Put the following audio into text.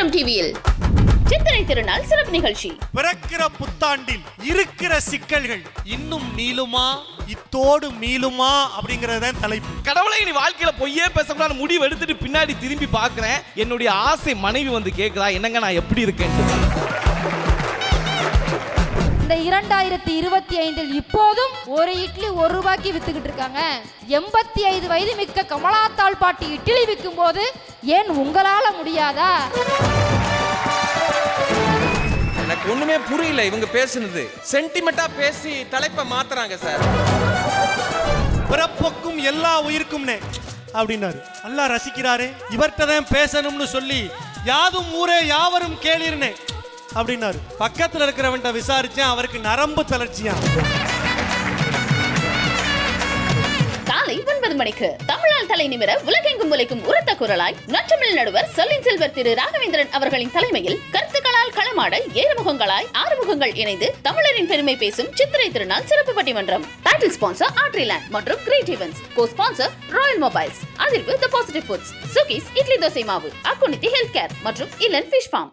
சுந்தரம் டிவியில் சித்திரை திருநாள் சிறப்பு நிகழ்ச்சி. பிறக்கிற புத்தாண்டில் இருக்கிற சிக்கல்கள் இன்னும் நீளுமா? இத்தோடு மீளுமா? அப்படிங்கறத தலைப்பு. கடவுளை நீ வாழ்க்கையில பொய்யே பேசக்கூடாது முடிவு எடுத்துட்டு பின்னாடி திரும்பி பார்க்கறேன். என்னுடைய ஆசை மனைவி வந்து கேட்கிறா என்னங்க நான் எப்படி இருக்கேன்ட்டு. இந்த இரண்டாயிரத்தி இருபத்தி ஐந்தில் இப்போதும் ஒரு இட்லி ஒரு ரூபாய்க்கு வித்துக்கிட்டு இருக்காங்க. எண்பத்தி ஐந்து வயது மிக்க கமலாத்தாள் பாட்டி இட்லி விற்கும் போது ஏன் உங்களால முடியாதா? எனக்கு ஒண்ணுமே புரியல இவங்க பேசுனது. சென்டிமெண்டா பேசி தலைப்பை மாத்துறாங்க சார். பிறப்புக்கும் எல்லா உயிருக்கும்னே அப்படின்னாரு. நல்லா ரசிக்கிறாரு இவர்கிட்ட தான் பேசணும்னு சொல்லி யாதும் ஊரே யாவரும் கேளிர்னே அப்படின்னாரு. பக்கத்துல இருக்கிறவன்ட்ட விசாரிச்சேன் அவருக்கு நரம்பு தளர்ச்சியா? ஒன்பது மணிக்கு தமிழால் தலை நிமிர உலகெங்கும் உழைக்கும் உரத்த குரலாய் நற்றமிழ் நடுவர் சொல்லின் செல்வர் திரு ராகவேந்திரன் அவர்களின் தலைமையில் கருத்துக்களால் களமாட ஏழுமுகங்களாய் ஆறுமுகங்கள் இணைந்து தமிழரின் பெருமை பேசும் சித்திரை திருநாள் சிறப்பு பட்டிமன்றம். டைட்டில் ஸ்பான்சர் ஆட்ரிலேண்ட் மற்றும் great events co sponsor royal mobiles அதிர்வு த பாசிட்டிவ் ஃபுட்ஸ் சுகிஸ் இட்லி தோசை மாவு அக்குனித்தி ஹெல்த் கேர் மற்றும் இல்லன் ஃபிஷ் ஃபார்ம்